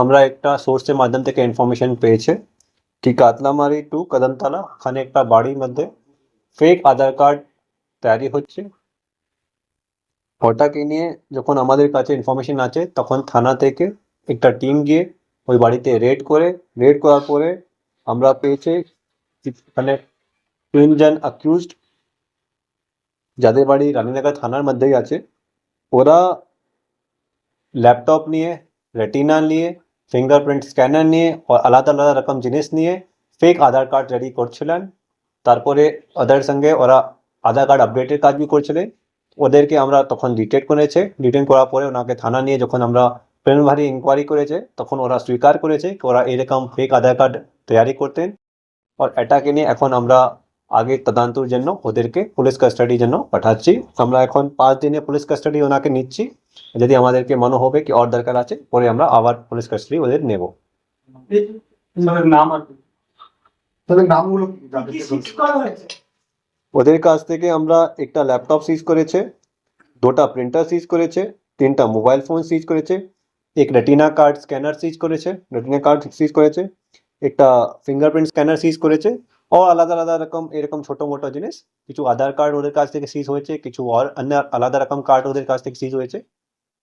আমরা একটা সোর্সের মাধ্যম থেকে ইনফরমেশন পেয়েছে। কি কাতলামারি টু কদমতলা ওখানে একটা বাড়ির মধ্যে ফেক আধার কার্ড তৈরি হচ্ছে। ওটাকে নিয়ে যখন আমাদের কাছে ইনফরমেশন আছে, তখন থানা থেকে একটা টিম গিয়ে ওই বাড়িতে রেড করে রেড করার পরে আমরা পেয়েছি এখানে তিনজন অ্যাকিউজড যাদের বাড়ি রানীনগর থানার মধ্যেই আছে। ওরা ল্যাপটপ নিয়ে রেটিনা নিয়ে ফিঙ্গারপ্রিন্ট স্ক্যানার নিয়ে, আলাদা আলাদা রকম জিনিস নিয়ে ফেক আধার কার্ড রেডি করছিলেন। তারপরে ওদের সঙ্গে ওরা আধার কার্ড আপডেটের কাজ বি করছিলেন ওদেরকে আমরা তখন ডিটেক্ট করেছে। ডিটেন করার পরে ওনাকে থানা নিয়ে যখন আমরা প্রেমভারি ইনকোয়ারি করেছে, তখন ওরা স্বীকার করেছে ওরা এরকম ফেক আধার কার্ড তৈরি করতেন। আর এটাকে নিয়ে এখন আমরা আগে তদন্তর জন্য ওদেরকে পুলিশ কাস্টাডির জন্য পাঠাচ্ছি। আমরা এখন পাঁচ দিনে পুলিশ কাস্টাডি ওনাকে নিচ্ছি। যদি আমাদেরকে মনে হবে কি ওর দরকার আছে পরে আমরা আবার পুলিশ কাস্টাডি ওদের নেব। নাম আর তাদের নামগুলো কি? কি সিজ করা হয়েছে? ওদের কাছ থেকে আমরা একটা ল্যাপটপ সিজ করেছে দুটা প্রিন্টার সিজ করেছে তিনটা মোবাইল ফোন সিজ করেছে এক রেটিনা কার্ড স্ক্যানার সিজ করেছে রেটিনা কার্ড সিজ করেছে একটা ফিঙ্গারপ্রিন্ট স্ক্যানার সিজ করেছে ও আলাদা আলাদা রকম এরকম ছোট মোটো জিনিস কিছু আধার কার্ড ওদের কাছ থেকে সিজ হয়েছে কিছু আর অন্য আলাদা রকম কার্ড ওদের কাছ থেকে সিজ হয়েছে।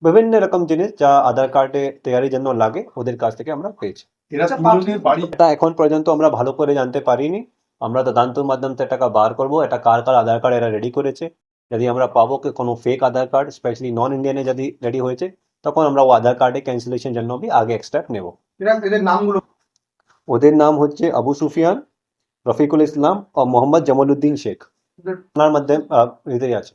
বিভিন্ন রকম জিনিস যা আধার কার্ডে তৈরির জন্য লাগে ওদের কাছ থেকে আমরা পেয়েছি। এরা আচ্ছা, এটা এখন পর্যন্ত আমরা ভালো করে জানতে পারিনি। আমরা তদন্তের মাধ্যমে টাকা বার করব এটা কার কার আধার কার্ড এরা রেডি করেছে। যদি আমরা পাবো কি কোনো fake Aadhaar card specially non ইন্ডিয়ানে যদি রেডি হয়েছে তখন আমরা ও আধার কার্ডে ক্যান্সেলেশন জন্য বি আগে এক্সট্রা নেব। এদের নামগুলো ওদের নাম হচ্ছে আবু সুফিয়ান রফিকুল ইসলাম ও মোহাম্মদ জামালউদ্দিন শেখ। ওনার মধ্যে আহ, আছে।